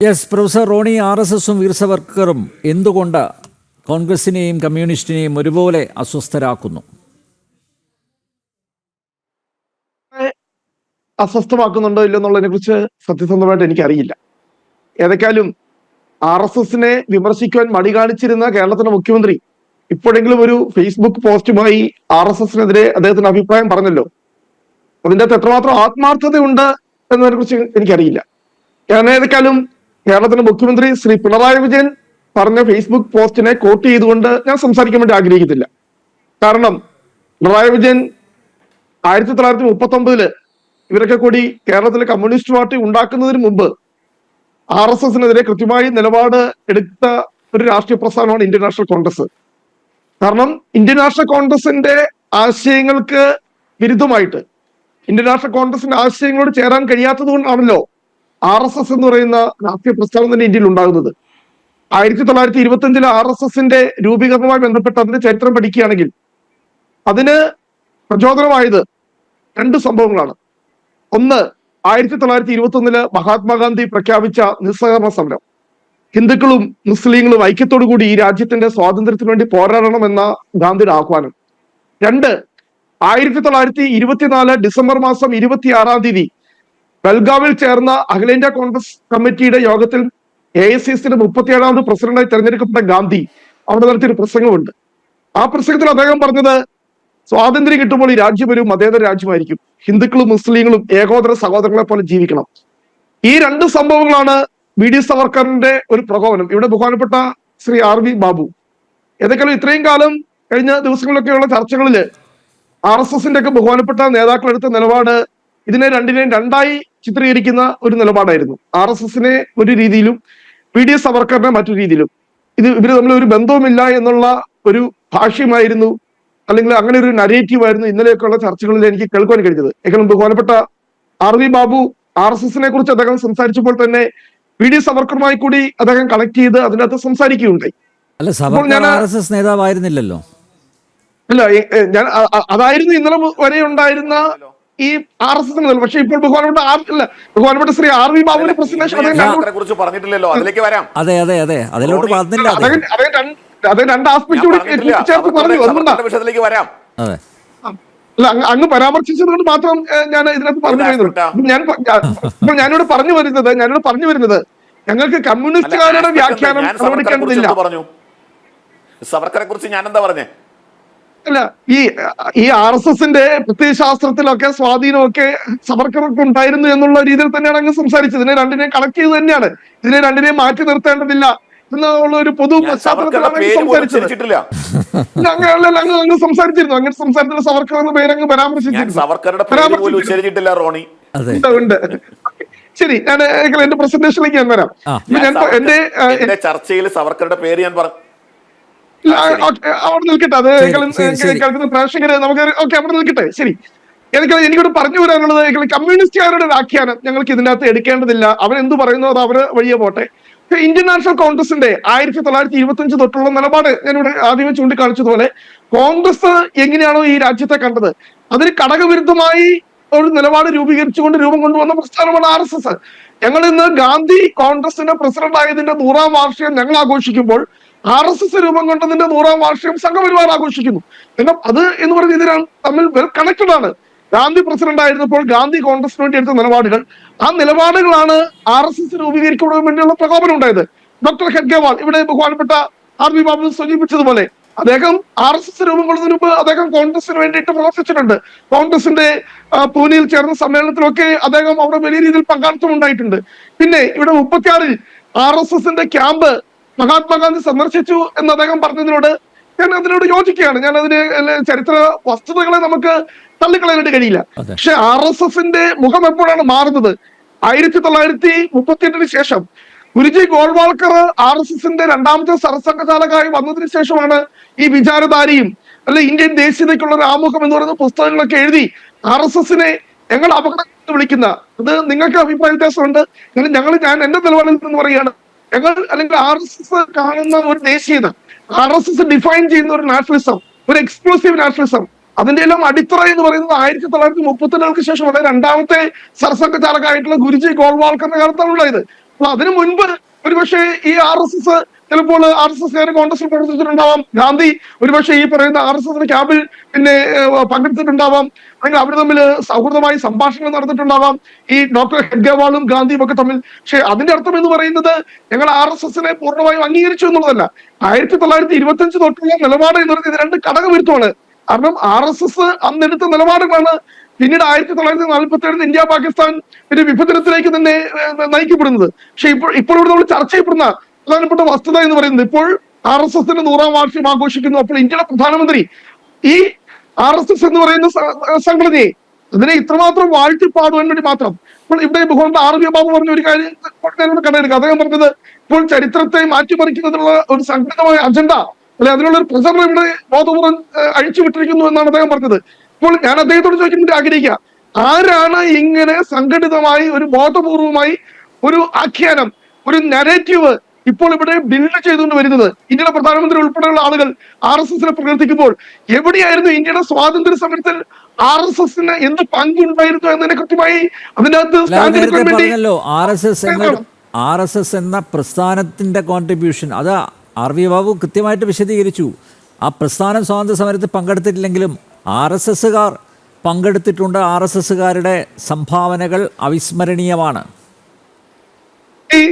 Yes professor Roni R S എസും വീർസവർക്കറും എന്തുകൊണ്ട് കോൺഗ്രസിനെയും കമ്മ്യൂണിസ്റ്റിനെയും ഒരുപോലെ അസ്വസ്ഥരാക്കുന്നു? അസ്വസ്ഥമാക്കുന്നുണ്ടോ ഇല്ലോ എന്നുള്ളതിനെ കുറിച്ച് സത്യസന്ധമായിട്ട് എനിക്കറിയില്ല. ഏതൊക്കെയാലും ആർ എസ് എസിനെ വിമർശിക്കുവാൻ മടി കാണിച്ചിരുന്ന കേരളത്തിന്റെ മുഖ്യമന്ത്രി ഇപ്പോഴെങ്കിലും ഒരു ഫേസ്ബുക്ക് പോസ്റ്റുമായി ആർ എസ് എസിനെതിരെ അദ്ദേഹത്തിന്റെ അഭിപ്രായം പറഞ്ഞല്ലോ. അതിന്റെ അകത്ത് എത്രമാത്രം ആത്മാർത്ഥതയുണ്ട് എന്നതിനെ കുറിച്ച് എനിക്കറിയില്ല. ഞാൻ ഏതൊക്കെയാലും കേരളത്തിന്റെ മുഖ്യമന്ത്രി ശ്രീ പിണറായി വിജയൻ പറഞ്ഞ ഫേസ്ബുക്ക് പോസ്റ്റിനെ കോട്ട് ചെയ്തുകൊണ്ട് ഞാൻ സംസാരിക്കാൻ വേണ്ടി ആഗ്രഹിക്കുന്നില്ല കാരണം പിണറായി വിജയൻ ആയിരത്തി തൊള്ളായിരത്തി മുപ്പത്തി ഒമ്പതിൽ ഇവരൊക്കെ കൂടി കേരളത്തിലെ കമ്മ്യൂണിസ്റ്റ് പാർട്ടി ഉണ്ടാക്കുന്നതിന് മുമ്പ് ആർ എസ് എസിനെതിരെ കൃത്യമായി നിലപാട് എടുത്ത ഒരു രാഷ്ട്രീയ പ്രസ്ഥാനമാണ് ഇന്ത്യൻ നാഷണൽ കോൺഗ്രസ്. കാരണം ഇന്ത്യൻ നാഷണൽ കോൺഗ്രസിന്റെ ആശയങ്ങൾക്ക് വിരുദ്ധമായിട്ട് ഇന്ത്യൻ നാഷണൽ കോൺഗ്രസിന്റെ ആശയങ്ങളോട് ചേരാൻ കഴിയാത്തത് കൊണ്ടാണല്ലോ ആർ എസ് എസ് എന്ന് പറയുന്ന രാഷ്ട്രീയ പ്രസ്ഥാനം തന്നെ ഇന്ത്യയിൽ ഉണ്ടാകുന്നത്. ആയിരത്തി തൊള്ളായിരത്തി ഇരുപത്തി അഞ്ചിലെ ആർ എസ് എസിന്റെ രൂപീകരണവുമായി ബന്ധപ്പെട്ട് അതിന്റെ ചരിത്രം പഠിക്കുകയാണെങ്കിൽ അതിന് പ്രചോദനമായത് രണ്ട് സംഭവങ്ങളാണ്. ഒന്ന് ആയിരത്തി തൊള്ളായിരത്തി ഇരുപത്തി ഒന്നിൽ മഹാത്മാഗാന്ധി പ്രഖ്യാപിച്ച നിസ്സഹകരണ സമരം. ഹിന്ദുക്കളും മുസ്ലിങ്ങളും ഐക്യത്തോടു കൂടി ഈ രാജ്യത്തിന്റെ സ്വാതന്ത്ര്യത്തിന് വേണ്ടി പോരാടണം എന്ന ഗാന്ധിയുടെ ആഹ്വാനം. രണ്ട് ആയിരത്തി തൊള്ളായിരത്തി ഇരുപത്തിനാല് ഡിസംബർ മാസം ഇരുപത്തിയാറാം തീയതി ബൽഗാവിൽ ചേർന്ന അഖിലേന്ത്യാ കോൺഗ്രസ് കമ്മിറ്റിയുടെ യോഗത്തിൽ എ ഐ സി സിയുടെ മുപ്പത്തിയേഴാമത് പ്രസിഡന്റായി തെരഞ്ഞെടുക്കപ്പെട്ട ഗാന്ധി അവിടെ നടത്തിയൊരു പ്രസംഗമുണ്ട്. ആ പ്രസംഗത്തിൽ അദ്ദേഹം പറഞ്ഞത് സ്വാതന്ത്ര്യം കിട്ടുമ്പോൾ ഈ രാജ്യം ഒരു മതേതര രാജ്യമായിരിക്കും. ഹിന്ദുക്കളും മുസ്ലിങ്ങളും ഏകോദര സഹോദരങ്ങളെ പോലെ ജീവിക്കണം. ഈ രണ്ട് സംഭവങ്ങളാണ് വി ഡി സവർക്കറിന്റെ ഒരു പ്രകോപനം. ഇവിടെ ബഹുമാനപ്പെട്ട ശ്രീ ആർ വി ബാബു. ഏതൊക്കെയാലും ഇത്രയും കാലം കഴിഞ്ഞ ദിവസങ്ങളിലൊക്കെയുള്ള ചർച്ചകളിൽ ആർ എസ് എസിന്റെ ഒക്കെ ബഹുമാനപ്പെട്ട നേതാക്കളെടുത്ത നിലപാട് ഇതിനെ രണ്ടിനെയും രണ്ടായി ചിത്രീകരിക്കുന്ന ഒരു നിലപാടായിരുന്നു. ആർ എസ് എസിനെ ഒരു രീതിയിലും പി ഡി എസ് സവർക്കറിനെ മറ്റു രീതിയിലും. ഇത് ഇവർ തമ്മിൽ ഒരു ബന്ധവുമില്ല എന്നുള്ള ഒരു ഭാഷ്യമായിരുന്നു. അല്ലെങ്കിൽ അങ്ങനെ ഒരു നരേറ്റീവ് ആയിരുന്നു ഇന്നലെയൊക്കെയുള്ള ചർച്ചകളിൽ എനിക്ക് കേൾക്കാൻ കഴിഞ്ഞത്. ഏറ്റവും ബഹുമാനപ്പെട്ട R V Babu R S എസിനെ കുറിച്ച് അദ്ദേഹം സംസാരിച്ചപ്പോൾ തന്നെ പി ഡി സവർക്കറുമായി കൂടി അദ്ദേഹം കണക്ട് ചെയ്ത് അതിനകത്ത് സംസാരിക്കുകയുണ്ടായി. നേതാവായിരുന്നില്ലല്ലോ. അല്ല ഞാൻ അതായിരുന്നു ഇന്നലെ വരെ ഉണ്ടായിരുന്ന ഈ ആർ എസ് എസ് പക്ഷെ ഇപ്പോൾ ബഹുമാനപ്പെട്ട ആർ അല്ല. ബഹുമാനപ്പെട്ട ശ്രീ ആർ വി ബാബുവിന്റെ പ്രസന്റേഷൻ അദ്ദേഹം കുറിച്ച് പറഞ്ഞിട്ടില്ലല്ലോ. അതിലേക്ക് വരാം. അതെ അതെ അതെ. അതിലോട്ട് പറഞ്ഞില്ല അദ്ദേഹം അദ്ദേഹം രണ്ട് അദ്ദേഹം രണ്ട് ആസ്പെക്ട് കൂടി ചേർത്ത് പറഞ്ഞു. അതുകൊണ്ടാ. സവർക്കറിന്റെ വിഷയത്തിലേക്ക് വരാം. അതെ. അല്ല അങ്ങ് പരാമർശിച്ചത് കൊണ്ട് മാത്രം ഞാൻ ഇതിനകത്ത് പറഞ്ഞു വരുന്നത്. ഞാൻ പ- ഞാൻ- ഇപ്പോൾ ഞാനിവിടെ പറഞ്ഞു വരുന്നത് ഞാനിവിടെ പറഞ്ഞു വരുന്നത് ഞങ്ങൾക്ക് കമ്മ്യൂണിസ്റ്റുകാരുടെ വ്യാഖ്യാനം പറഞ്ഞു? സവർക്കറെ കുറിച്ച് ഞാൻ എന്താ പറഞ്ഞേ? അല്ല ഈ ഈ ആർ എസ് എസിന്റെ പ്രത്യയശാസ്ത്രത്തിലൊക്കെ സ്വാധീനമൊക്കെ സവർക്കർക്ക് ഉണ്ടായിരുന്നു എന്നുള്ള രീതിയിൽ തന്നെയാണ് അങ്ങ് സംസാരിച്ചത്. ഇതിനെ രണ്ടിനെ കണക്ട് ചെയ്ത് തന്നെയാണ്. ഇതിനെ രണ്ടിനെ മാറ്റി നിർത്തേണ്ടതില്ല എന്നുള്ള ഒരു പൊതു പശ്ചാത്തലത്തിലാണ് അങ്ങ് അങ്ങനെയല്ല അങ്ങ് അങ്ങ് സംസാരിച്ചിരുന്നു. അങ്ങനെ സംസാരത്തിൽ സവർക്കർ എന്ന പേര് അങ്ങ് പരാമർശിച്ചിട്ടില്ല പരാമർശിച്ചിരുന്നു പേര് പോലും ഉച്ചരിച്ചിട്ടില്ല റോണി. ഉണ്ട് ഉണ്ട്. ശരി ഞാൻ എന്റെ പ്രസന്റേഷനിലേക്ക് ഞാൻ വരാം. ഞാൻ ഞാൻ എന്റെ എന്റെ ചർച്ചയിൽ സവർക്കറുടെ പേര് ഞാൻ പറഞ്ഞു ഇല്ല, ആ, ശരി. ഓക്കേ, അവിടെ നിൽക്കട്ടെ. അത്. കേൾക്കുന്ന പ്രേക്ഷകര് നമുക്ക് ഓക്കെ അവിടെ നിൽക്കട്ടെ. ശരി. എനിക്ക് എനിക്കോട് പറഞ്ഞു വരാനുള്ളത് കമ്മ്യൂണിസ്റ്റുകാരുടെ വ്യാഖ്യാനം ഞങ്ങൾക്ക് ഇതിന്റെ അകത്ത് എടുക്കേണ്ടതില്ല. അവരെന്ത് പറയുന്നു അത് അവർ വഴിയെ പോട്ടെ. ഇന്ത്യൻ നാഷണൽ കോൺഗ്രസിന്റെ ആയിരത്തി തൊള്ളായിരത്തി ഇരുപത്തി അഞ്ച് തൊട്ടുള്ള നിലപാട് ഞാനിവിടെ ആദ്യമേ ചൂണ്ടിക്കാണിച്ചതുപോലെ കോൺഗ്രസ് എങ്ങനെയാണോ ഈ രാജ്യത്തെ കണ്ടത്? അതിന് ഘടകവിരുദ്ധമായി ഒരു നിലപാട് രൂപീകരിച്ചുകൊണ്ട് രൂപം കൊണ്ടുവന്ന പ്രസ്ഥാനമാണ് ആർ എസ് എസ്. ഞങ്ങൾ ഇന്ന് ഗാന്ധി കോൺഗ്രസിന്റെ പ്രസിഡന്റ് ആയതിന്റെ നൂറാം വാർഷികം ഞങ്ങൾ ആഘോഷിക്കുമ്പോൾ ആർ എസ് എസ് രൂപം കൊണ്ടതിന്റെ നൂറാം വാർഷികം സംഘപരിവാർ ആഘോഷിക്കുന്നു. കാരണം അത് എന്ന് പറയുന്ന ഇതിനാണ് തമ്മിൽ വെൽ കണക്റ്റഡ് ആണ്. ഗാന്ധി പ്രസിഡന്റ് ആയിരുന്നപ്പോൾ ഗാന്ധി കോൺഗ്രസിന് വേണ്ടി എടുത്ത നിലപാടുകൾ. ആ നിലപാടുകളാണ് ആർ എസ് എസ് രൂപീകരിക്കുന്നതിന് വേണ്ടിയുള്ള പ്രകോപനം ഉണ്ടായത്. ഡോക്ടർ ഹെഡ്ഗേവാൾ ഇവിടെ ബഹുമാനപ്പെട്ട ആർ വി ബാബു സൂചിപ്പിച്ചതുപോലെ അദ്ദേഹം ആർ എസ് എസ് രൂപം കൊള്ളുന്നതിന് മുമ്പ് അദ്ദേഹം കോൺഗ്രസിന് വേണ്ടിയിട്ട് പ്രവർത്തിച്ചിട്ടുണ്ട്. കോൺഗ്രസിന്റെ പൂനെയിൽ ചേർന്ന സമ്മേളനത്തിലൊക്കെ അദ്ദേഹം അവിടെ വലിയ രീതിയിൽ പങ്കാളിത്തം ഉണ്ടായിട്ടുണ്ട്. പിന്നെ ഇവിടെ മുപ്പത്തിയാറിൽ ആർ എസ് എസിന്റെ ക്യാമ്പ് മഹാത്മാഗാന്ധി സന്ദർശിച്ചു എന്ന് അദ്ദേഹം പറഞ്ഞതിനോട് ഞാൻ അതിനോട് യോജിക്കുകയാണ്. ഞാൻ അതിന് ചരിത്ര വസ്തുതകളെ നമുക്ക് തള്ളിക്കളയാനായിട്ട് കഴിയില്ല. പക്ഷെ ആർ എസ് എസിന്റെ മുഖം എപ്പോഴാണ് മാറുന്നത്? ആയിരത്തി തൊള്ളായിരത്തി മുപ്പത്തിയെട്ടിന് ശേഷം ഗുരുജി ഗോൾവാൾക്കർ ആർ എസ് എസിന്റെ രണ്ടാമത്തെ സർസംഘചാലകായി വന്നതിന് ശേഷമാണ് ഈ വിചാരധാരയും അല്ലെ ഇന്ത്യൻ ദേശീയതയ്ക്കുള്ള ഒരു ആമുഖം എന്ന് പറയുന്ന പുസ്തകങ്ങളൊക്കെ എഴുതി ആർ എസ് എസിനെ ഞങ്ങൾ അപകടം വിളിക്കുന്ന. അത് നിങ്ങൾക്ക് അഭിപ്രായ വ്യത്യാസമുണ്ട്. ഞങ്ങൾ ഞാൻ എന്റെ നിലപാടിൽ നിന്ന് പറയുകയാണ്. ഞങ്ങൾ അല്ലെങ്കിൽ ആർ എസ് എസ് കാണുന്ന ഒരു ദേശീയത ആർ എസ് എസ് ഡിഫൈൻ ചെയ്യുന്ന ഒരു നാഷണലിസം ഒരു എക്സ്ക്ലൂസീവ് നാഷണലിസം അതിന്റെ എല്ലാം അടിത്തറ എന്ന് പറയുന്നത് ആയിരത്തി തൊള്ളായിരത്തി മുപ്പത്തിരണ്ടുകൾക്ക് ശേഷം അതായത് രണ്ടാമത്തെ സർസംഘചാലകായിട്ടുള്ള ഗുരുജി ഗോൾവാൾക്കറിന്റെ കാലത്താണ് ഉള്ളത്. അപ്പൊ അതിനു മുൻപ് ഒരുപക്ഷെ ഈ ആർ എസ് എസ് ചിലപ്പോൾ ആർ എസ് എസ് കോൺഗ്രസിൽ പ്രവർത്തിച്ചിട്ടുണ്ടാവാം. ഗാന്ധി ഒരുപക്ഷെ ഈ പറയുന്ന ആർ എസ് എസിന്റെ ക്യാമ്പിൽ പിന്നെ പങ്കെടുത്തിട്ടുണ്ടാവാം. അല്ലെങ്കിൽ അവർ തമ്മിൽ സൗഹൃദമായി സംഭാഷണം നടന്നിട്ടുണ്ടാവാം. ഈ ഡോക്ടർ ഹെഡ്ഗവാളും ഗാന്ധിയും ഒക്കെ തമ്മിൽ. പക്ഷെ അതിന്റെ അർത്ഥം എന്ന് പറയുന്നത് ഞങ്ങൾ ആർ എസ് എസിനെ പൂർണമായും അംഗീകരിച്ചു എന്നുള്ളതല്ല. ആയിരത്തി തൊള്ളായിരത്തി ഇരുപത്തി അഞ്ച് തൊട്ടുള്ള നിലപാട് എന്ന് പറയുന്നത് ഇത് രണ്ട് ഘടകവിരുദ്ധമാണ് കാരണം ആർ എസ് എസ് അന്നെടുത്ത നിലപാടുകളാണ്. പിന്നീട് ആയിരത്തി തൊള്ളായിരത്തി നാൽപ്പത്തി ഏഴിൽ ഇന്ത്യ പാകിസ്ഥാൻ ഒരു വിഭജനത്തിലേക്ക് തന്നെ നയിക്കപ്പെടുന്നത്. പക്ഷെ ഇപ്പോൾ ഇവിടെ നമ്മൾ ചർച്ച ചെയ്യപ്പെടുന്ന പ്രധാനപ്പെട്ട വസ്തുത എന്ന് പറയുന്നത് ഇപ്പോൾ ആർ എസ് എസിന്റെ നൂറാം വാർഷികം ആഘോഷിക്കുന്നു. അപ്പോൾ ഇന്ത്യയുടെ പ്രധാനമന്ത്രി ഈ ആർ എസ് എസ് എന്ന് പറയുന്ന സംഘടനയെ അതിനെ ഇത്രമാത്രം വാഴ്ത്തിപ്പാടുവാൻ വേണ്ടി മാത്രം ഇപ്പോൾ ഇവിടെ ബഹുമാനത്തെ ആർ വി ബാബു പറഞ്ഞ ഒരു കാര്യം ഞാനിവിടെ കണ്ടെടുക്കുക അദ്ദേഹം പറഞ്ഞത് ഇപ്പോൾ ചരിത്രത്തെ മാറ്റിമറിക്കുന്നതിനുള്ള ഒരു സംഘടിതമായ അജണ്ട അല്ലെ അതിനുള്ള ഒരു പ്രസരണം ഇവിടെ ബോധപൂർവം അഴിച്ചുവിട്ടിരിക്കുന്നു എന്നാണ് അദ്ദേഹം പറഞ്ഞത്. ഇപ്പോൾ ഞാൻ അദ്ദേഹത്തോട് ചോദിക്കാൻ വേണ്ടി ആഗ്രഹിക്കുക ആരാണ് ഇങ്ങനെ സംഘടിതമായി ഒരു ബോധപൂർവമായി ഒരു ആഖ്യാനം ഒരു നരേറ്റീവ് ഇപ്പോൾ ഇവിടെ ബിൽഡ് ചെയ്തുകൊണ്ട് വരുന്നത് ഇന്ത്യയുടെ പ്രധാനമന്ത്രി ഉൾപ്പെടെയുള്ള ആളുകൾ ആർ എസ് എസിനെ പ്രകീർത്തിക്കുമ്പോൾ എവിടെയായിരുന്നു ഇന്ത്യയുടെ സ്വാതന്ത്ര്യ സമരത്തിൽ ആർ എസ് എസിന് എന്ത് പങ്കുണ്ടായിരുന്നു എന്നതിനെ കൃത്യമായി അതിനകത്ത് ആർ എസ് എസ് എന്ന പ്രസ്ഥാനത്തിന്റെ കോൺട്രിബ്യൂഷൻ അത് ആർ വി ബാബു കൃത്യമായിട്ട് വിശദീകരിച്ചു. ആ പ്രസ്ഥാനം സ്വാതന്ത്ര്യ സമരത്തിൽ പങ്കെടുത്തിട്ടില്ലെങ്കിലും ആർ എസ് എസ്സുകാർ പങ്കെടുത്തിട്ടുണ്ട്. ആർ എസ് എസ്സുകാരുടെ സംഭാവനകൾ അവിസ്മരണീയമാണ്. ഈ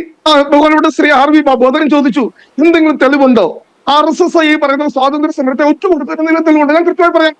ബഹുമാനപ്പെട്ട ശ്രീ ആർ വി ബാബു അദ്ദേഹം ചോദിച്ചു എന്തെങ്കിലും തെളിവുണ്ടോ? ആർ എസ് എസ് ഈ പറയുന്ന സ്വാതന്ത്ര്യ സമരത്തെ ഒറ്റുകൊടുത്തതിന് തെളിവുണ്ട്? ഞാൻ കൃത്യമായി പറയാം.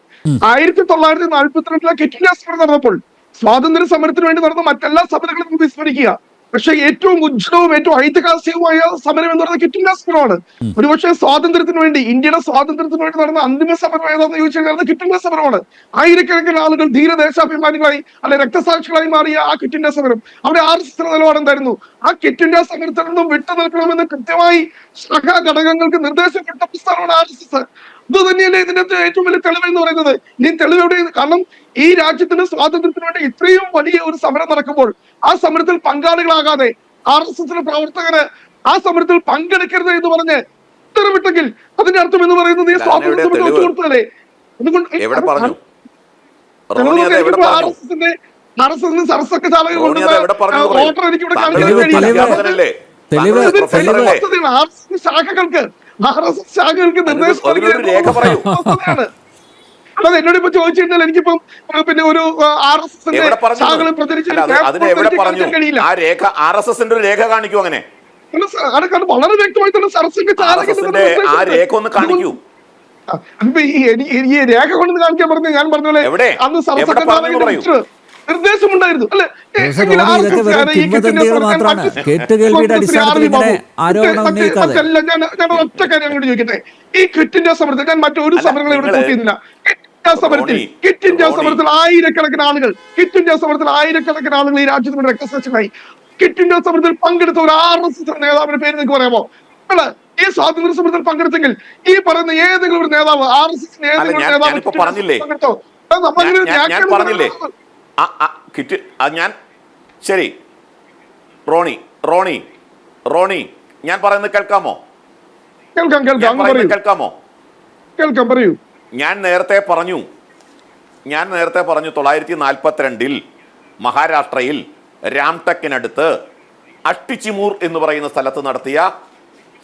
ആയിരത്തി തൊള്ളായിരത്തി നാൽപ്പത്തിരണ്ടിലെ കിറ്റിൻഡ സമരം നടന്നപ്പോൾ സ്വാതന്ത്ര്യ സമരത്തിന് വേണ്ടി നടന്ന മറ്റെല്ലാ സമരങ്ങളും വിസ്മരിക്കുക. പക്ഷെ ഏറ്റവും ഉജ്ജ്വലവും ഏറ്റവും ഐതിഹാസികവുമായ സമരം എന്ന് പറയുന്നത് കിറ്റിംഗ് സമരമാണ് ഒരുപക്ഷെ സ്വാതന്ത്ര്യത്തിന് വേണ്ടി ഇന്ത്യയുടെ സ്വാതന്ത്ര്യത്തിന് വേണ്ടി നടന്ന അന്തിമ സമരം ഏതാണെന്ന് ചോദിച്ചു കഴിഞ്ഞാൽ കിറ്റിംഗ് സമരമാണ്. ആയിരക്കണക്കിന് ആളുകൾ ധീരദേശാഭിമാനികളായി അല്ലെ രക്തസാക്ഷികളായി മാറിയ ആ കിറ്റിന്റെ സമരം. അവിടെ ആർ എസ് എസ് നിലപാട് എന്തായിരുന്നു? ആ കിറ്റിന്റെ സമരത്തിൽ നിന്നും വിട്ടു നിൽക്കണമെന്ന് കൃത്യമായി ശാഖാ ഘടകങ്ങൾക്ക് നിർദ്ദേശപ്പെട്ട പുസ്തകമാണ് ആർ എസ് എസ്. ഇത് തന്നെയല്ലേ ഇതിന്റെ ഏറ്റവും വലിയ തെളിവ് എന്ന് പറയുന്നത്? ഈ തെളിവ് എവിടെ കാരണം ഈ രാജ്യത്തിന്റെ സ്വാതന്ത്ര്യത്തിന് വേണ്ടി ഇത്രയും വലിയ ഒരു സമരം നടക്കുമ്പോൾ ആ സമരത്തിൽ പങ്കാളികളാകാതെ ആർ എസ് എസിന്റെ പ്രവർത്തകര് ആ സമരത്തിൽ പങ്കെടുക്കരുത് എന്ന് പറഞ്ഞ് ഉത്തരവിട്ടെങ്കിൽ അതിന്റെ അർത്ഥം എന്ന് പറയുന്നത് ഈ സ്വാതന്ത്ര്യ അതുകൊണ്ട് ആർ എസ് എസിന്റെ ആർ എസ് എസിന്റെ ചാലകം. ഓർഡർ എനിക്ക് ഇവിടെ കാണിക്കാൻ കഴിയില്ല. ആർ എസ് ശാഖകൾക്ക് ആർ എസ് എസ് ശാഖകൾക്ക് നിർദ്ദേശം. അല്ലാതെ എന്നോട് ഇപ്പൊ ചോദിച്ചു കഴിഞ്ഞാൽ എനിക്കിപ്പം പിന്നെ ഒരു ആർ എസ് എസിന്റെ ശാഖകൾ പ്രചരിച്ച് അത് കഴിയില്ല ആർ എസ് എസിന്റെ ഒരു രേഖ കാണിക്കും അങ്ങനെ. അത് കാരണം വളരെ വ്യക്തമായി തന്നെ എസിന്റെ ആ രേഖ ഒന്ന് കാണിക്കൂ. ഈ രേഖ കൊണ്ട് കാണിക്കാൻ പറഞ്ഞു ഞാൻ പറഞ്ഞ പോലെ അന്ന് പറയൂ. നിർദ്ദേശമുണ്ടായിരുന്നു. അല്ലെ? ഞാൻ ഒറ്റ കാര്യം അങ്ങോട്ട് ചോദിക്കട്ടെ. ഈ ക്വിറ്റ് ഇന്ത്യ സമരത്തിൽ ഞാൻ മറ്റൊരു അല്ല, സമരങ്ങൾ ഇവിടെ കൂട്ടിയിരുന്നില്ല സമരത്തിൽ കിറ്റ് ഇന്ത്യ സമരത്തിൽ ആയിരക്കണക്കിന് ആളുകൾ കിറ്റ് ഇന്ത്യ സമരത്തിൽ ആയിരക്കണക്കിന് ആളുകൾ ഈ രാജ്യത്തിന് രക്തസാക്ഷികളായി. കിറ്റ് ഇന്ത്യ സമരത്തിൽ പങ്കെടുത്ത ഒരു ആർ എസ് എസ് നേതാവിന്റെ പേര് നിങ്ങൾക്ക് പറയാമോ? നിങ്ങൾ ഈ സ്വാതന്ത്ര്യ സമരത്തിൽ പങ്കെടുത്തെങ്കിൽ ഈ പറയുന്ന ഏതെങ്കിലും ഒരു നേതാവ് ആർ എസ് എസ് ഏതെങ്കിലും ഞാൻ- നേതാവ് പറഞ്ഞില്ലേ? പങ്കെടുത്തോ? അത് ആ ആ, കിറ്റ് അത് ഞാൻ ശരി. റോണി റോണി റോണി ഞാൻ പറയുന്നത് കേൾക്കാമോ? കേൾക്കാം കേൾക്കാം കേൾക്കാമോ? കേൾക്കാം പറയൂ. ഞാൻ നേരത്തെ പറഞ്ഞു ഞാൻ നേരത്തെ പറഞ്ഞു തൊള്ളായിരത്തി നാൽപ്പത്തിരണ്ടിൽ മഹാരാഷ്ട്രയിൽ രാംടെക്കിനടുത്ത് അഷ്ടിച്ചിമൂർ എന്ന് പറയുന്ന സ്ഥലത്ത് നടത്തിയ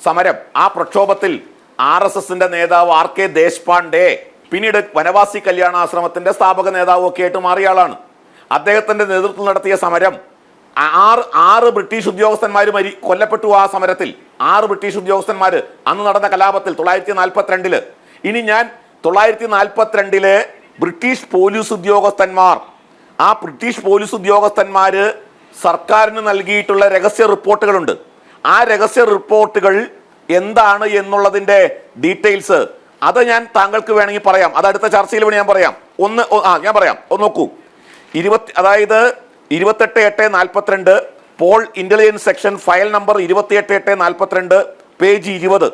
സമരം. ആ പ്രക്ഷോഭത്തിൽ ആർ എസ് എസിന്റെ നേതാവ് ആർ കെ ദേശ്പാണ്ഡെ പിന്നീട് വനവാസി കല്യാണാശ്രമത്തിന്റെ സ്ഥാപക നേതാവും ഒക്കെ ആയിട്ട് മാറിയ ആളാണ്. അദ്ദേഹത്തിന്റെ നേതൃത്വം നടത്തിയ സമരം ആറ് ആറ് ബ്രിട്ടീഷ് ഉദ്യോഗസ്ഥന്മാർ മരി കൊല്ലപ്പെട്ടു ആ സമരത്തിൽ. ആറ് ബ്രിട്ടീഷ് ഉദ്യോഗസ്ഥന്മാർ അന്ന് നടന്ന കലാപത്തിൽ തൊള്ളായിരത്തി നാൽപ്പത്തിരണ്ടിൽ ഇനി ഞാൻ തൊള്ളായിരത്തി നാൽപ്പത്തിരണ്ടിലെ ബ്രിട്ടീഷ് പോലീസ് ഉദ്യോഗസ്ഥന്മാർ ആ ബ്രിട്ടീഷ് പോലീസ് ഉദ്യോഗസ്ഥന്മാർ സർക്കാരിന് നൽകിയിട്ടുള്ള രഹസ്യ റിപ്പോർട്ടുകളുണ്ട്. ആ രഹസ്യ റിപ്പോർട്ടുകൾ എന്താണ് എന്നുള്ളതിന്റെ ഡീറ്റെയിൽസ് അത് ഞാൻ താങ്കൾക്ക് വേണമെങ്കിൽ പറയാം. അത് അടുത്ത ചർച്ചയിൽ വേണമെങ്കിൽ ഞാൻ പറയാം. ഒന്ന് ആ ഞാൻ പറയാം. ഒന്ന് നോക്കൂ. ഇരുപത്തി അതായത് ഇരുപത്തെട്ട് എട്ട് നാൽപ്പത്തിരണ്ട് pol intelligence section file number ഇരുപത്തിയെട്ട് എട്ട് നാൽപ്പത്തിരണ്ട് പേജ് ഇരുപത്.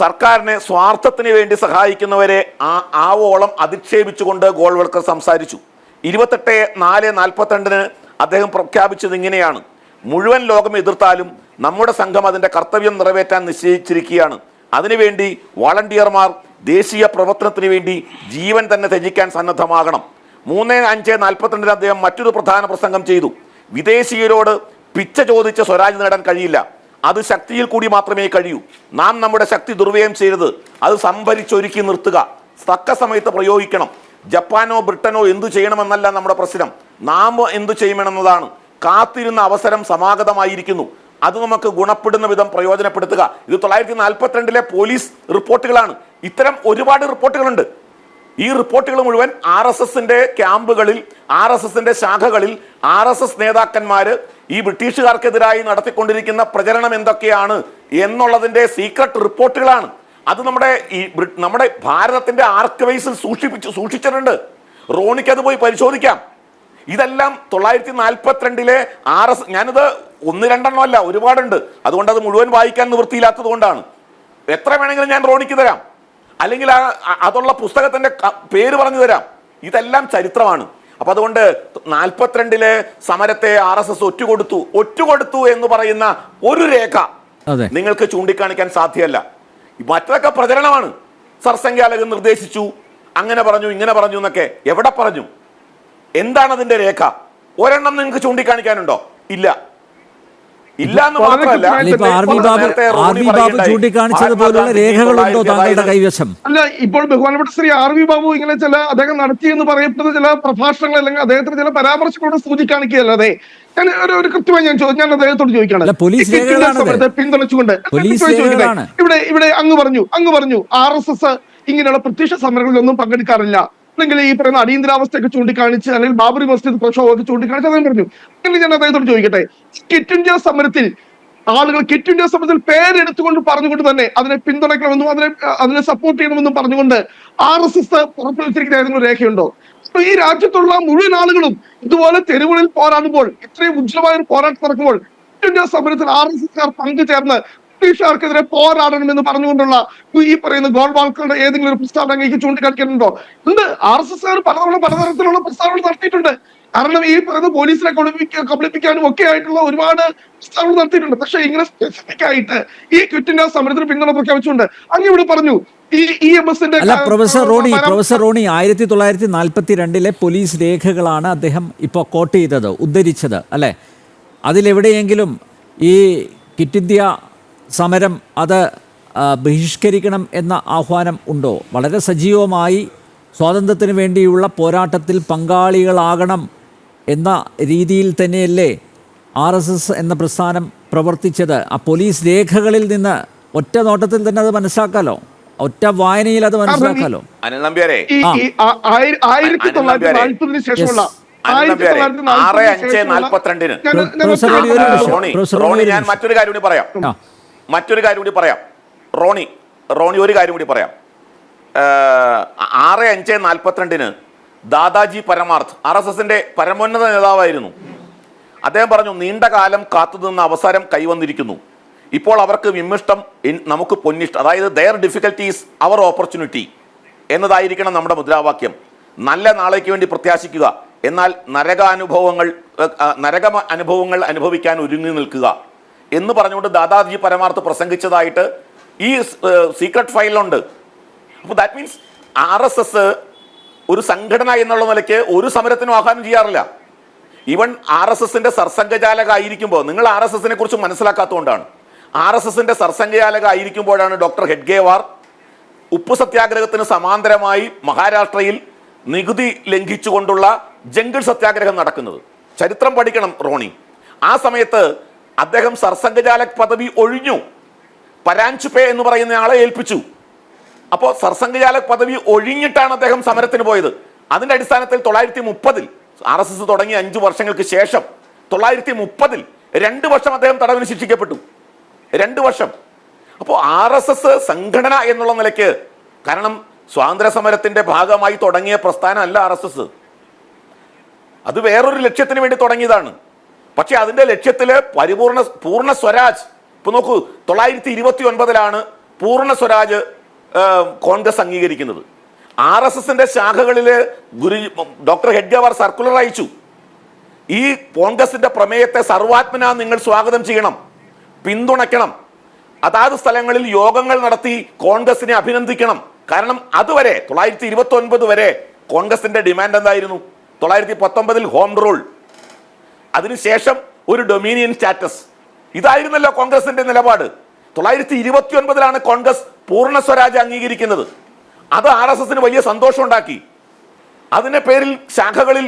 സർക്കാരിനെ സ്വാർത്ഥത്തിന് വേണ്ടി സഹായിക്കുന്നവരെ ആ ആവോളം അധിക്ഷേപിച്ചുകൊണ്ട് ഗോൾവൾക്കർ സംസാരിച്ചു. ഇരുപത്തെട്ട് നാല് നാൽപ്പത്തിരണ്ടിന് അദ്ദേഹം പ്രഖ്യാപിച്ചത് ഇങ്ങനെയാണ്. മുഴുവൻ ലോകം എതിർത്താലും നമ്മുടെ സംഘം അതിന്റെ കർത്തവ്യം നിറവേറ്റാൻ നിശ്ചയിച്ചിരിക്കുകയാണ്. അതിനുവേണ്ടി വളണ്ടിയർമാർ ദേശീയ പ്രവർത്തനത്തിന് വേണ്ടി ജീവൻ തന്നെ ത്യജിക്കാൻ സന്നദ്ധമാകണം. മൂന്ന് അഞ്ച് നാൽപ്പത്തിരണ്ടിന് അദ്ദേഹം മറ്റൊരു പ്രധാന പ്രസംഗം ചെയ്തു. വിദേശീയരോട് പിച്ച ചോദിച്ച് സ്വരാജ് നേടാൻ കഴിയില്ല. അത് ശക്തിയിൽ കൂടി മാത്രമേ കഴിയൂ. നാം നമ്മുടെ ശക്തി ദുർവ്യയം ചെയ്യരുത് അത് സംഭരിച്ചൊരുക്കി നിർത്തുക. തക്ക സമയത്ത് പ്രയോഗിക്കണം. ജപ്പാനോ ബ്രിട്ടനോ എന്തു ചെയ്യണമെന്നല്ല നമ്മുടെ പ്രശ്നം. നാം എന്തു ചെയ്യണമെന്നതാണ്. കാത്തിരുന്ന അവസരം സമാഗതമായിരിക്കുന്നു. അത് നമുക്ക് ഗുണപ്പെടുന്ന വിധം പ്രയോജനപ്പെടുത്തുക. ഇത് തൊള്ളായിരത്തി നാൽപ്പത്തിരണ്ടിലെ പോലീസ് റിപ്പോർട്ടുകളാണ്. ഇത്തരം ഒരുപാട് റിപ്പോർട്ടുകളുണ്ട്. ഈ റിപ്പോർട്ടുകൾ മുഴുവൻ ആർ എസ് എസിന്റെ ക്യാമ്പുകളിൽ ആർ എസ് എസിന്റെ ശാഖകളിൽ ആർ എസ് എസ് നേതാക്കന്മാര് ഈ ബ്രിട്ടീഷുകാർക്കെതിരായി നടത്തിക്കൊണ്ടിരിക്കുന്ന പ്രചരണം എന്തൊക്കെയാണ് എന്നുള്ളതിന്റെ സീക്രട്ട് റിപ്പോർട്ടുകളാണ്. അത് നമ്മുടെ ഈ നമ്മുടെ ഭാരതത്തിന്റെ ആർക്കവൈസിൽ സൂക്ഷിപ്പിച്ചു സൂക്ഷിച്ചിട്ടുണ്ട്. റോണിക്ക് അത് പോയി പരിശോധിക്കാം. ഇതെല്ലാം തൊള്ളായിരത്തി നാൽപ്പത്തിരണ്ടിലെ ആർ എസ് ഞാനിത് ഒന്ന് രണ്ടെണ്ണം അല്ല ഒരുപാടുണ്ട്. അതുകൊണ്ട് അത് മുഴുവൻ വായിക്കാൻ നിവൃത്തിയില്ലാത്തത് കൊണ്ടാണ്. എത്ര വേണമെങ്കിലും ഞാൻ റോണിക്ക് തരാം. അല്ലെങ്കിൽ ആ അതുള്ള പുസ്തകത്തിന്റെ പേര് പറഞ്ഞു തരാം. ഇതെല്ലാം ചരിത്രമാണ്. അപ്പൊ അതുകൊണ്ട് നാൽപ്പത്തിരണ്ടിലെ സമരത്തെ ആർ എസ് എസ് ഒറ്റുകൊടുത്തു. ഒറ്റുകൊടുത്തു എന്ന് പറയുന്ന ഒരു രേഖ. നിങ്ങൾക്ക് ചൂണ്ടിക്കാണിക്കാൻ സാധ്യമല്ല. മറ്റതൊക്കെ പ്രചരണമാണ്. സർസംഖ്യാലകൻ നിർദ്ദേശിച്ചു. അങ്ങനെ പറഞ്ഞു ഇങ്ങനെ പറഞ്ഞു എന്നൊക്കെ എവിടെ പറഞ്ഞു? എന്താണ് അതിന്റെ രേഖ? ഒരെണ്ണം നിങ്ങൾക്ക് ചൂണ്ടിക്കാണിക്കാനുണ്ടോ? ഇല്ല. ഇല്ല എന്ന് മാത്രമല്ല രേഖകളുണ്ടോ താങ്കളുടെ കൈവശം? അല്ല ഇപ്പോൾ ബഹുമാനപ്പെട്ട ശ്രീ ആർ വി ബാബു ഇങ്ങനെ ചില അദ്ദേഹം നടത്തിയെന്ന് പറയപ്പെടുന്ന ചില പ്രഭാഷണങ്ങൾ അല്ലെങ്കിൽ അദ്ദേഹത്തിന്റെ ചില പരാമർശങ്ങളോട് സൂചിക്കാണിക്കുകയല്ലാതെ ഞാൻ ഒരു ഒരു കൃത്യമായി ഞാൻ ചോദിച്ചു ഞാൻ അദ്ദേഹത്തോട് ചോദിക്കാണ് സമയത്ത് പിന്തുണച്ചുകൊണ്ട് ഇവിടെ ഇവിടെ അങ്ങ് പറഞ്ഞു അങ്ങ് പറഞ്ഞു ആർ എസ് എസ് ഇങ്ങനെയുള്ള പ്രത്യക്ഷ സമരങ്ങളിലൊന്നും പങ്കെടുക്കാറില്ല. അല്ലെങ്കിൽ ഈ പറയുന്ന അടിയന്തരാവസ്ഥയൊക്കെ ചൂണ്ടിക്കാണിച്ച് അല്ലെങ്കിൽ ബാബറി മസ്ജിദ് പ്രക്ഷോഭമൊക്കെ ചൂണ്ടിക്കാണിച്ച് അദ്ദേഹം പറഞ്ഞു. അങ്ങനെ ഞാൻ അദ്ദേഹത്തോട് ചോദിക്കട്ടെ കിറ്റ് ഇന്ത്യ സമരത്തിൽ ആളുകൾ കിറ്റ് ഇന്ത്യ സമരത്തിൽ പേരെടുത്തുകൊണ്ട് പറഞ്ഞുകൊണ്ട് തന്നെ അതിനെ പിന്തുണയ്ക്കണമെന്നും അതിനെ അതിനെ സപ്പോർട്ട് ചെയ്യണമെന്നും പറഞ്ഞുകൊണ്ട് ആർ എസ് എസ് പുറപ്പെടുവിച്ചിരിക്കുന്ന ഏതെങ്കിലും രേഖയുണ്ടോ? അപ്പൊ ഈ രാജ്യത്തുള്ള മുഴുവൻ ആളുകളും ഇതുപോലെ തെരുവുകളിൽ പോരാടുമ്പോൾ ഇത്രയും ഉജ്ജ്വലമായ ഒരു പോരാട്ടം നടക്കുമ്പോൾ കിറ്റ് ഇന്ത്യ സമരത്തിൽ ആർ എസ് എസ്കാർ പങ്കുചേർന്ന് ബ്രിട്ടീഷുകാർക്കെതിരെ പോരാടണമെന്ന് പറഞ്ഞുകൊണ്ടുള്ള ഈ പറയുന്ന ഗോൾവാൾക്കറുടെ ഏതെങ്കിലും ഒരു പ്രസ്താവന അങ്ങേക്ക് ചൂണ്ടിക്കാണിക്കുന്നുണ്ടോ ഉണ്ട്. ആർ എസ് എസ്കാർ പലതവണ പലതരത്തിലുള്ള പ്രസ്താവനകൾ നടത്തിയിട്ടുണ്ട്. കാരണം ഈ പറയുന്ന പോലീസിനെ കബളിപ്പിക്ക കബളിപ്പിക്കാനും ഒക്കെ ആയിട്ടുള്ള ഒരുപാട് പ്രസ്താവനകൾ നടത്തിയിട്ടുണ്ട്. പക്ഷെ ഇങ്ങനെ സ്പെസിഫിക് ആയിട്ട് ഈ ക്വിറ്റ് ഇന്ത്യ സമരത്തിന് പിന്തുണ പ്രഖ്യാപിച്ചുകൊണ്ട് അങ്ങ് ഇവിടെ പറഞ്ഞു അല്ല പ്രൊഫസർ റോണി പ്രൊഫസർ റോണി ആയിരത്തി തൊള്ളായിരത്തി നാൽപ്പത്തി രണ്ടിലെ പോലീസ് രേഖകളാണ് അദ്ദേഹം ഇപ്പോൾ കോട്ട് ചെയ്തത് ഉദ്ധരിച്ചത് അല്ലേ? അതിലെവിടെയെങ്കിലും ഈ കിറ്റ് ഇന്ത്യ സമരം അത് ബഹിഷ്കരിക്കണം എന്ന ആഹ്വാനം ഉണ്ടോ? വളരെ സജീവമായി സ്വാതന്ത്ര്യത്തിന് വേണ്ടിയുള്ള പോരാട്ടത്തിൽ പങ്കാളികളാകണം എന്ന രീതിയിൽ തന്നെയല്ലേ ആർ എസ് എസ് എന്ന പ്രസ്ഥാനം പ്രവർത്തിച്ചത്? ആ പോലീസ് രേഖകളിൽ നിന്ന് ഒറ്റ നോട്ടത്തിൽ തന്നെ അത് മനസ്സിലാക്കാലോ? ഒറ്റ വായനയിൽ അത് മനസ്സിലാക്കാലോ? ആയിരത്തി തൊള്ളായിരത്തി. ശേഷമുള്ള ആറ് അഞ്ച് നാൽപ്പത്തിരണ്ടിന്. ഞാൻ- പ്രൊഫസർ. മറ്റൊരു കാര്യം കൂടി പറയാം. മറ്റൊരു കാര്യം കൂടി പറയാം. റോണി റോണി ഒരു കാര്യം കൂടി പറയാം. ആറ് അഞ്ച് നാൽപ്പത്തിരണ്ടിന് ദാദാജി പരമാർത്ഥ് ആർ എസ് എസിന്റെ പരമോന്നത നേതാവായിരുന്നു. അദ്ദേഹം പറഞ്ഞു നീണ്ട കാലം കാത്തുനിന്ന അവസരം കൈവന്നിരിക്കുന്നു. ഇപ്പോൾ അവർക്ക് വിമ്മിഷ്ടം നമുക്ക് പൊന്നിഷ്ടം. അതായത് ദയർ ഡിഫിക്കൽട്ടീസ് അവർ ഓപ്പർച്യൂണിറ്റി എന്നതായിരിക്കണം നമ്മുടെ മുദ്രാവാക്യം. നല്ല നാളേക്ക് വേണ്ടി പ്രത്യാശിക്കുക. എന്നാൽ നരകാനുഭവങ്ങൾ നരക അനുഭവങ്ങൾ അനുഭവിക്കാൻ ഒരുങ്ങി നിൽക്കുക. എന്ന് പറഞ്ഞുകൊണ്ട് ദാദാജി പരമാർത്ഥ പ്രസംഗിച്ചതായിട്ട് ഈ സീക്രട്ട് ഫയലിലുണ്ട് അപ്പോൾ that means R S S ഒരു സംഘടന എന്നുള്ള നിലയ്ക്ക് ഒരു സമരത്തിനും ആഹ്വാനം ചെയ്യാറില്ല. ഈവൻ ആർ എസ് എസിന്റെ സർസംഘചാലകായിരിക്കുമ്പോൾ നിങ്ങൾ ആർ എസ് എസിനെ കുറിച്ച് മനസ്സിലാക്കാത്തതുകൊണ്ടാണ്. ആർ എസ് എസിന്റെ സർസംഘചാലകായിരിക്കുമ്പോഴാണ് ഡോക്ടർ ഹെഡ്ഗേവാർ ഉപ്പു സത്യാഗ്രഹത്തിന് സമാന്തരമായി മഹാരാഷ്ട്രയിൽ നികുതി ലംഘിച്ചുകൊണ്ടുള്ള ജംഗിൾ സത്യാഗ്രഹം നടക്കുന്നത്. ചരിത്രം പഠിക്കണം റോണി. ആ സമയത്ത് അദ്ദേഹം സർസംഘചാലക് പദവി ഒഴിഞ്ഞു. പരാൻചുപേ എന്ന് പറയുന്ന ആളെ ഏൽപ്പിച്ചു. അപ്പോൾ സർസംഘചാലക് പദവി ഒഴിഞ്ഞിട്ടാണ് അദ്ദേഹം സമരത്തിന് പോയത്. അതിന്റെ അടിസ്ഥാനത്തിൽ തൊള്ളായിരത്തി മുപ്പതിൽ ആർ എസ് എസ് തുടങ്ങിയ അഞ്ചു വർഷങ്ങൾക്ക് ശേഷം തൊള്ളായിരത്തി മുപ്പതിൽ രണ്ട് വർഷം അദ്ദേഹം തടവിന് ശിക്ഷിക്കപ്പെട്ടു. രണ്ട് വർഷം. അപ്പോൾ ആർ എസ് എസ് സംഘടന എന്നുള്ള നിലയ്ക്ക് കാരണം സ്വാതന്ത്ര്യ സമരത്തിന്റെ ഭാഗമായി തുടങ്ങിയ പ്രസ്ഥാനമല്ല ആർ എസ് എസ്. അത് വേറൊരു ലക്ഷ്യത്തിന് വേണ്ടി തുടങ്ങിയതാണ്. പക്ഷെ അതിന്റെ ലക്ഷ്യത്തിൽ പരിപൂർണ പൂർണ സ്വരാജ്. ഇപ്പൊ നോക്കൂ തൊള്ളായിരത്തി ഇരുപത്തി ഒൻപതിലാണ് പൂർണ സ്വരാജ് കോൺഗ്രസ് അംഗീകരിക്കുന്നത്. ആർ എസ് എസിന്റെ ശാഖകളിൽ ഗുരു ഡോക്ടർ ഹെഡ്ഗവർ സർക്കുലർ അയച്ചു. ഈ കോൺഗ്രസിന്റെ പ്രമേയത്തെ സർവാത്മന നിങ്ങൾ സ്വാഗതം ചെയ്യണം പിന്തുണയ്ക്കണം. അതാത് സ്ഥലങ്ങളിൽ യോഗങ്ങൾ നടത്തി കോൺഗ്രസിനെ അഭിനന്ദിക്കണം. കാരണം അതുവരെ തൊള്ളായിരത്തി ഇരുപത്തി ഒൻപത് വരെ കോൺഗ്രസിന്റെ ഡിമാൻഡ് എന്തായിരുന്നു? തൊള്ളായിരത്തി പത്തൊമ്പതിൽ ഹോം റൂൾ. അതിനുശേഷം ഒരു ഡൊമീനിയൻ സ്റ്റാറ്റസ് ഇതായിരുന്നല്ലോ കോൺഗ്രസിന്റെ നിലപാട്. തൊള്ളായിരത്തി ഇരുപത്തി ഒൻപതിലാണ് കോൺഗ്രസ് പൂർണ സ്വരാജ് അംഗീകരിക്കുന്നത്. അത് ആർ എസ് എസിന് വലിയ സന്തോഷം ഉണ്ടാക്കി അതിന്റെ പേരിൽ ശാഖകളിൽ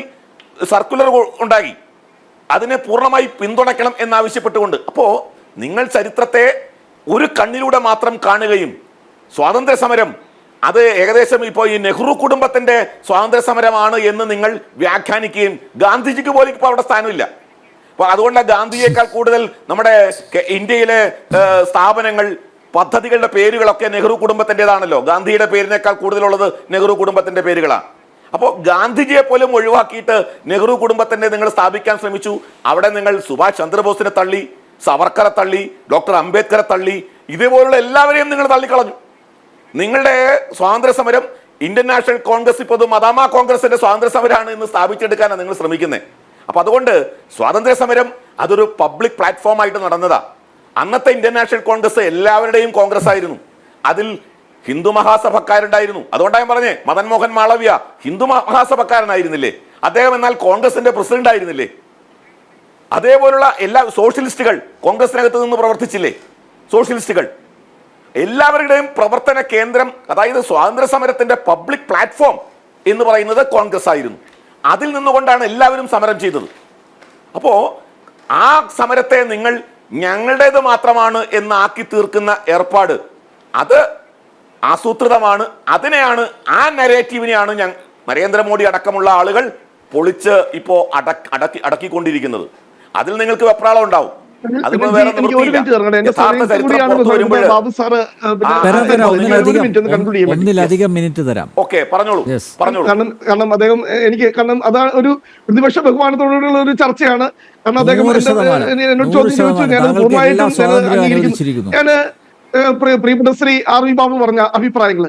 സർക്കുലർ ഉണ്ടാക്കി അതിനെ പൂർണമായി പിന്തുണയ്ക്കണം എന്നാവശ്യപ്പെട്ടുകൊണ്ട്. അപ്പോൾ നിങ്ങൾ ചരിത്രത്തെ ഒരു കണ്ണിലൂടെ മാത്രം കാണുകയും സ്വാതന്ത്ര്യ സമരം അത് ഏകദേശം ഇപ്പോൾ ഈ നെഹ്റു കുടുംബത്തിന്റെ സ്വാതന്ത്ര്യ സമരമാണ് എന്ന് നിങ്ങൾ വ്യാഖ്യാനിക്കുകയും ഗാന്ധിജിക്ക് പോലും ഇപ്പോൾ അവിടെ സ്ഥാനമില്ല. അപ്പൊ അതുകൊണ്ട് ഗാന്ധിയേക്കാൾ കൂടുതൽ നമ്മുടെ ഇന്ത്യയിലെ സ്ഥാപനങ്ങൾ പദ്ധതികളുടെ പേരുകളൊക്കെ നെഹ്റു കുടുംബത്തിന്റെതാണല്ലോ. ഗാന്ധിയുടെ പേരിനേക്കാൾ കൂടുതലുള്ളത് നെഹ്റു കുടുംബത്തിന്റെ പേരുകളാണ് അപ്പോൾ ഗാന്ധിജിയെ പോലും ഒഴിവാക്കിയിട്ട് നെഹ്റു കുടുംബത്തിന്റെ നിങ്ങൾ സ്ഥാപിക്കാൻ ശ്രമിച്ചു. അവിടെ നിങ്ങൾ സുഭാഷ് ചന്ദ്രബോസിനെ തള്ളി സവർക്കറെ തള്ളി ഡോക്ടർ അംബേദ്കറെ തള്ളി ഇതേപോലുള്ള എല്ലാവരെയും നിങ്ങൾ തള്ളിക്കളഞ്ഞു. നിങ്ങളുടെ സ്വാതന്ത്ര്യ സമരം ഇന്ത്യൻ നാഷണൽ കോൺഗ്രസ് ഇപ്പോൾ മദാമ കോൺഗ്രസിന്റെ സ്വാതന്ത്ര്യ സമരമാണ് ഇന്ന് സ്ഥാപിച്ചെടുക്കാനാണ് നിങ്ങൾ ശ്രമിക്കുന്നത് അപ്പൊ അതുകൊണ്ട് സ്വാതന്ത്ര്യ സമരം അതൊരു പബ്ലിക് പ്ലാറ്റ്ഫോം ആയിട്ട് നടന്നതാ. അന്നത്തെ ഇന്ത്യൻ നാഷണൽ കോൺഗ്രസ് എല്ലാവരുടെയും കോൺഗ്രസ് ആയിരുന്നു. അതിൽ ഹിന്ദു മഹാസഭക്കാരുണ്ടായിരുന്നു. അതുകൊണ്ടാണ് ഞാൻ പറഞ്ഞേ മദൻ മോഹൻ മാളവ്യ ഹിന്ദു മഹാസഭക്കാരനായിരുന്നില്ലേ? അദ്ദേഹം എന്നാൽ കോൺഗ്രസിന്റെ പ്രസിഡന്റ് ആയിരുന്നില്ലേ? അതേപോലുള്ള എല്ലാ സോഷ്യലിസ്റ്റുകൾ കോൺഗ്രസിനകത്ത് നിന്ന് പ്രവർത്തിച്ചില്ലേ? സോഷ്യലിസ്റ്റുകൾ എല്ലാവരുടെയും പ്രവർത്തന കേന്ദ്രം അതായത് സ്വാതന്ത്ര്യ സമരത്തിന്റെ പബ്ലിക് പ്ലാറ്റ്ഫോം എന്ന് പറയുന്നത് കോൺഗ്രസ് ആയിരുന്നു. അതിൽ നിന്നുകൊണ്ടാണ് എല്ലാവരും സമരം ചെയ്തത്. അപ്പോ ആ സമരത്തെ നിങ്ങൾ ഞങ്ങളുടേത് മാത്രമാണ് എന്ന് ആക്കി തീർക്കുന്ന ഏർപ്പാട് അത് ആസൂത്രിതമാണ്. അതിനെയാണ് ആ നരേറ്റീവിനെയാണ് ഞാൻ നരേന്ദ്രമോദി അടക്കമുള്ള ആളുകൾ പൊളിച്ച് ഇപ്പോ അടക്കി അടക്കി അടക്കിക്കൊണ്ടിരിക്കുന്നത്. അതിൽ നിങ്ങൾക്ക് വെപ്രാളം ഉണ്ടാവും. ഒന്നിലധികം മിനിറ്റ് തരാം. ഓക്കെ പറഞ്ഞോളൂ. കാരണം കാരണം അദ്ദേഹം എനിക്ക് കാരണം അതാണ് ഒരു പ്രതിപക്ഷ ബഹുമാനത്തോടുള്ള ഒരു ചർച്ചയാണ്. കാരണം അദ്ദേഹം എന്നോട് ചോദ്യം ചോദിച്ചു. ഞാൻ പൂർണമായിട്ടും ഞാൻ പ്രിയപ്പെട്ട ശ്രീ ആർ വി ബാബു പറഞ്ഞ അഭിപ്രായങ്ങൾ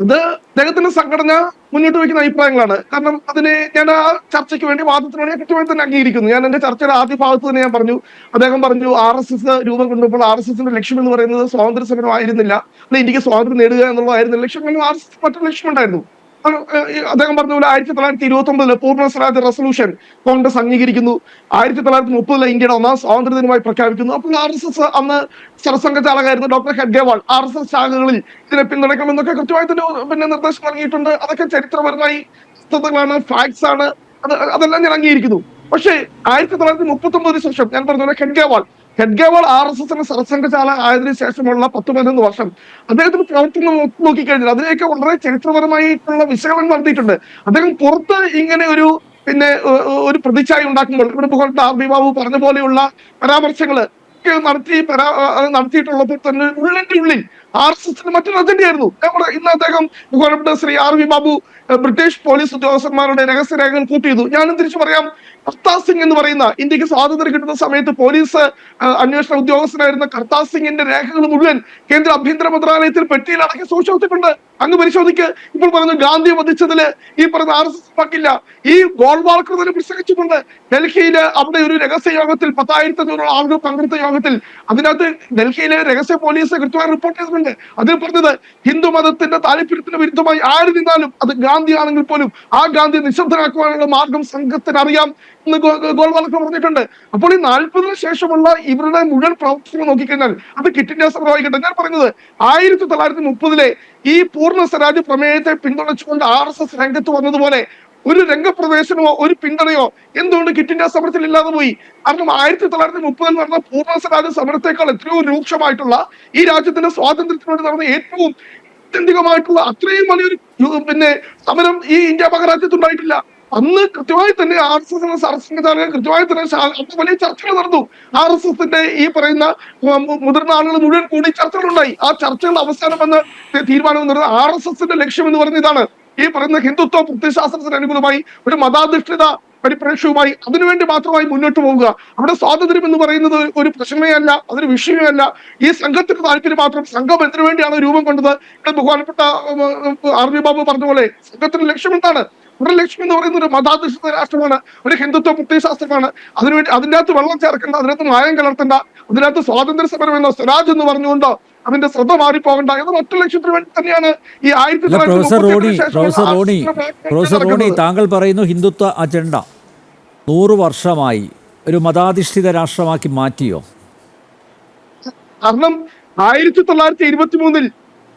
ഇത് അദ്ദേഹത്തിന്റെ സംഘടന മുന്നോട്ട് വയ്ക്കുന്ന അഭിപ്രായങ്ങളാണ്. കാരണം അതിനെ ഞാൻ ആ ചർച്ചയ്ക്ക് വേണ്ടി വാദത്തിന് വേണ്ടി കൃത്യമായി തന്നെ അംഗീകരിക്കുന്നു. ഞാൻ എന്റെ ചർച്ചയുടെ ആദ്യ ഭാഗത്ത് തന്നെ ഞാൻ പറഞ്ഞു. അദ്ദേഹം പറഞ്ഞു ആർ എസ് എസ് രൂപം കൊണ്ടപ്പോൾ ആർ എസ് എസിന്റെ ലക്ഷ്യം എന്ന് പറയുന്നത് സ്വാതന്ത്ര്യ സമരമായിരുന്നില്ല അല്ലെ ഇന്ത്യയ്ക്ക് സ്വാതന്ത്ര്യം നേടുക എന്നുള്ളതായിരുന്നു ലക്ഷ്യം ആർ എസ് എസ് മറ്റൊരു ലക്ഷ്യമുണ്ടായിരുന്നു. അദ്ദേഹം പറഞ്ഞ പോലെ ആയിരത്തി തൊള്ളായിരത്തി ഇരുപത്തി ഒമ്പതിലെ പൂർണ സ്വരാജ് റെസൊല്യൂഷൻ കോൺഗ്രസ് അംഗീകരിക്കുന്നു. ആയിരത്തി തൊള്ളായിരത്തി മുപ്പതിലെ ഇന്ത്യയുടെ ഒന്നാം സ്വാതന്ത്ര്യ ദിനമായി പ്രഖ്യാപിക്കുന്നു. അപ്പോൾ ആർ എസ് എസ് അന്ന് സർസംഘചാലകായിരുന്നു doctor Hedgewar. R S S ശാഖകളിൽ ഇതിനെ പിന്തുണയ്ക്കണമെന്നൊക്കെ കൃത്യമായി തന്നെ പിന്നെ നിർദ്ദേശം നൽകിയിട്ടുണ്ട്. അതൊക്കെ ചരിത്രപരമായി വസ്തുതകളാണ് ഫാക്ട്സ് ആണ്. അത് അതെല്ലാം ഞാൻ അംഗീകരിക്കുന്നു. പക്ഷേ ആയിരത്തി തൊള്ളായിരത്തി മുപ്പത്തി ഒമ്പതിന് ശേഷം ഞാൻ പറഞ്ഞ പോലെ ഹെഡ്ഗേവാൾ ഹെഡ്ഗേവാൾ ആർ എസ് എസിന് സർസംഘചാല ആയതിനു ശേഷമുള്ള പത്ത് പതിനൊന്ന് വർഷം. അദ്ദേഹത്തിന് പ്രവർത്തനം നോക്കിക്കഴിഞ്ഞാൽ അതിലേക്ക് വളരെ ചരിത്രപരമായിട്ടുള്ള വിശകലനം നടത്തിയിട്ടുണ്ട്. അദ്ദേഹം പുറത്ത് ഇങ്ങനെ ഒരു പിന്നെ ഒരു പ്രതിച്ഛായ ഉണ്ടാക്കുമ്പോൾ ഇവിടെ ബഹുമാനപ്പെട്ട ആർ ബി ബാബു പറഞ്ഞ പോലെയുള്ള പരാമർശങ്ങൾ ഒക്കെ നടത്തി പരാ- നടത്തിയിട്ടുള്ളപ്പോൾ തന്നെ ഉള്ളിന്റെ ഉള്ളിൽ ആർ എസ് എസിന് മറ്റൊരു അജണ്ടയായിരുന്നു നമ്മുടെ ഇന്ന് അദ്ദേഹം ബഹുമാനപ്പെട്ട Shri R V Babu British police ഉദ്യോഗസ്ഥന്മാരുടെ രഹസ്യരേഖകൾ കൂട്ടിയതു. ഞാനും തിരിച്ചു പറയാം കർത്താർ സിംഗ് എന്ന് പറയുന്ന ഇന്ത്യയ്ക്ക് സ്വാതന്ത്ര്യം കിട്ടുന്ന സമയത്ത് പോലീസ് അന്വേഷണ ഉദ്യോഗസ്ഥനായിരുന്ന കർത്താർ സിംഗിന്റെ രേഖകൾ മുഴുവൻ കേന്ദ്ര ആഭ്യന്തര മന്ത്രാലയത്തിൽ പെട്ടിയിൽ അടക്കി സൂക്ഷിച്ചിട്ടുണ്ട്. അങ്ങ് പരിശോധിക്ക്. ഇപ്പോൾ പറഞ്ഞു ഗാന്ധി വധിച്ചതിൽ ഈ പറഞ്ഞ ആർ എസ് എസ് പാക്കില്ല. ഈ ഗോൾവാൾക്കർ തന്നെ പ്രസംഗിച്ചിട്ടുണ്ട്. ഡൽഹിയിൽ അവിടെ ഒരു രഹസ്യ യോഗത്തിൽ പത്തായിരത്തി അഞ്ഞൂറ് ആളുകൾ പങ്കെടുത്ത യോഗത്തിൽ അതിനകത്ത് ഡൽഹിയിലെ രഹസ്യ പോലീസ് കൃത്യമായി റിപ്പോർട്ട് ചെയ്തിട്ടുണ്ട്. അതിൽ പറഞ്ഞത് ഹിന്ദു മതത്തിന്റെ താല്പര്യത്തിന് വിരുദ്ധമായി ആര് നിന്നാലും അത് ഗാന്ധി ആണെങ്കിൽ പോലും ആ ഗാന്ധി നിശബ്ദനാക്കുവാനുള്ള മാർഗം സംഘത്തിന് അറിയാം എന്ന് ഗോ- ഗോ- ഗോൾവാൾക്കർ പറഞ്ഞിട്ടുണ്ട് അപ്പോൾ ഈ നാൽപ്പതിനു ശേഷമുള്ള ഇവരുടെ മുഴുവൻ പ്രവർത്തനങ്ങൾ നോക്കിക്കഴിഞ്ഞാൽ അത് കിറ്റ് ഇന്ത്യ ഞാൻ പറയുന്നത് ആയിരത്തി തൊള്ളായിരത്തി മുപ്പതിലെ ഈ പൂർണ സ്വരാജ് പ്രമേയത്തെ പിന്തുണച്ചുകൊണ്ട് ആർ എസ് എസ് രംഗത്ത് വന്നതുപോലെ ഒരു രംഗപ്രവേശനമോ ഒരു പിന്തുണയോ എന്തുകൊണ്ട് കിറ്റ് ഇന്ത്യ സമരത്തിൽ ഇല്ലാതെ പോയി? കാരണം ആയിരത്തി തൊള്ളായിരത്തി മുപ്പതിൽ നടന്ന പൂർണ സ്വരാജ് സമരത്തെക്കാൾ എത്രയോ രൂക്ഷമായിട്ടുള്ള ഈ രാജ്യത്തിന്റെ സ്വാതന്ത്ര്യത്തിന് വേണ്ടി നടന്ന ഏറ്റവും ആത്യന്തികമായിട്ടുള്ള അത്രയും വലിയൊരു പിന്നെ സമരം ഈ ഇന്ത്യ മഹാരാജ്യത്ത് ഉണ്ടായിട്ടില്ല. അന്ന് കൃത്യമായി തന്നെ ആർ എസ് എസ് സർസംഘചാലകർ കൃത്യമായി തന്നെ വലിയ ചർച്ചകൾ നടന്നു. ആർ എസ് എസിന്റെ ഈ പറയുന്ന മുതിർന്ന ആളുകൾ മുഴുവൻ കൂടി ചർച്ചകളുണ്ടായി. ആ ചർച്ചകൾ അവസാനം വന്ന് തീരുമാനം വന്നത് ആർ എസ് എസിന്റെ ലക്ഷ്യം എന്ന് പറയുന്ന ഇതാണ് ഈ പറയുന്ന ഹിന്ദുത്വ പ്രത്യശാസ്ത്രത്തിന് അനുകൂലമായി ഒരു മതാധിഷ്ഠിത പരിപ്രേക്ഷ്യവുമായി അതിനുവേണ്ടി മാത്രമായി മുന്നോട്ട് പോവുക. അവിടെ സ്വാതന്ത്ര്യം എന്ന് പറയുന്നത് ഒരു പ്രശ്നമേ അല്ല അതൊരു വിഷയമേ അല്ല ഈ സംഘത്തിന്റെ താല്പര്യം മാത്രം സംഘം എന്തിനു വേണ്ടിയാണ് രൂപം കൊണ്ടത്? ഇവിടെ ബഹുമാനപ്പെട്ട ആർ വി ബാബു പറഞ്ഞ പോലെ സംഘത്തിന്റെ ലക്ഷ്യം എന്താണ് ഇവിടെ ലക്ഷ്മി എന്ന് പറയുന്ന ഒരു മതാധിഷ്ഠിത രാഷ്ട്രമാണ് ഒരു ഹിന്ദുത്വ പ്രത്യയശാസ്ത്രമാണ് അതിനുവേണ്ടി അതിന്റെ അകത്ത് വെള്ളം ചേർക്കേണ്ട അതിനകത്ത് മായം കലർത്തണ്ട അതിനകത്ത് സ്വാതന്ത്ര്യ സമരം എന്ന സ്വരാജ് എന്ന് പറഞ്ഞുകൊണ്ട് അതിന്റെ ശ്രദ്ധ മാറിപ്പോകണ്ട എന്ന ഒറ്റ ലക്ഷ്യത്തിന് വേണ്ടി തന്നെയാണ് ഈ ആയിരത്തി അല്ല professor Roni professor Roni professor Roni താങ്കൾ പറയുന്നു ഹിന്ദുത്വ അജണ്ട. നൂറ് വർഷമായി ഒരു മതാധിഷ്ഠിത രാഷ്ട്രമാക്കി മാറ്റിയോ? കാരണം ആയിരത്തി തൊള്ളായിരത്തി ഇരുപത്തി മൂന്നിൽ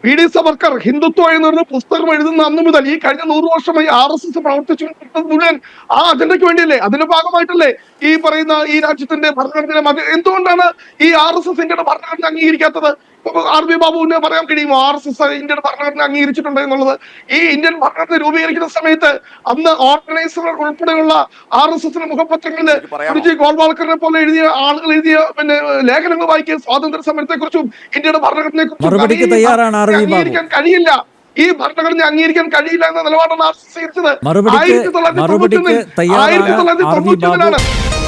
വി ഡി സവർക്കർ ഹിന്ദുത്വ എന്ന് പറഞ്ഞ പുസ്തകം എഴുതുന്ന അന്ന് മുതൽ ഈ കഴിഞ്ഞ നൂറ് വർഷമായി ആർ എസ് എസ് പ്രവർത്തിച്ചുകൊണ്ടിരിക്കുന്നത് മുഴുവൻ ആ അജണ്ടയ്ക്ക് വേണ്ടിയല്ലേ? അതിന്റെ ഭാഗമായിട്ടല്ലേ ഈ പറയുന്ന ഈ രാജ്യത്തിന്റെ ഭരണഘടന എന്തുകൊണ്ടാണ് ഈ ആർ എസ് എസ് ഇന്ത്യയുടെ ഭരണഘടന അംഗീകരിക്കാത്തത്? ആർ ബി ബാബുവിന് പറയാൻ കഴിയും. ആർ എസ് എസ് ഇന്ത്യൻ ഭരണഘടന അംഗീകരിച്ചിട്ടുണ്ട് എന്നുള്ളത്. ഈ ഇന്ത്യൻ ഭരണഘടന രൂപീകരിക്കുന്ന സമയത്ത് അന്ന് ഓർഗനൈസർ ഉൾപ്പെടെയുള്ള ആർ എസ് എസിന്റെ മുഖപത്രങ്ങളിൽ ഗോൾവാൾക്കറിനെ പോലെ എഴുതിയ ആളുകൾ എഴുതിയ പിന്നെ ലേഖനങ്ങൾ വായിക്കുക സ്വാതന്ത്ര്യ സമരത്തെ കുറിച്ചും ഇന്ത്യയുടെ ഭരണഘടനയെ കുറിച്ചും തയ്യാറാണ് ആർ ബാബു. അംഗീകരിക്കാൻ കഴിയില്ല. ഈ ഭരണഘടന അംഗീകരിക്കാൻ കഴിയില്ല എന്ന നിലപാടാണ് ആർ എസ് എസ് സ്വീകരിച്ചത്. ആയിരത്തി തൊള്ളായിരത്തി തൊണ്ണൂറ്റി ഒന്നിൽ ആയിരത്തി തൊള്ളായിരത്തി തൊണ്ണൂറ്റി തൊണ്ണൂറ്റൊന്നിലാണ്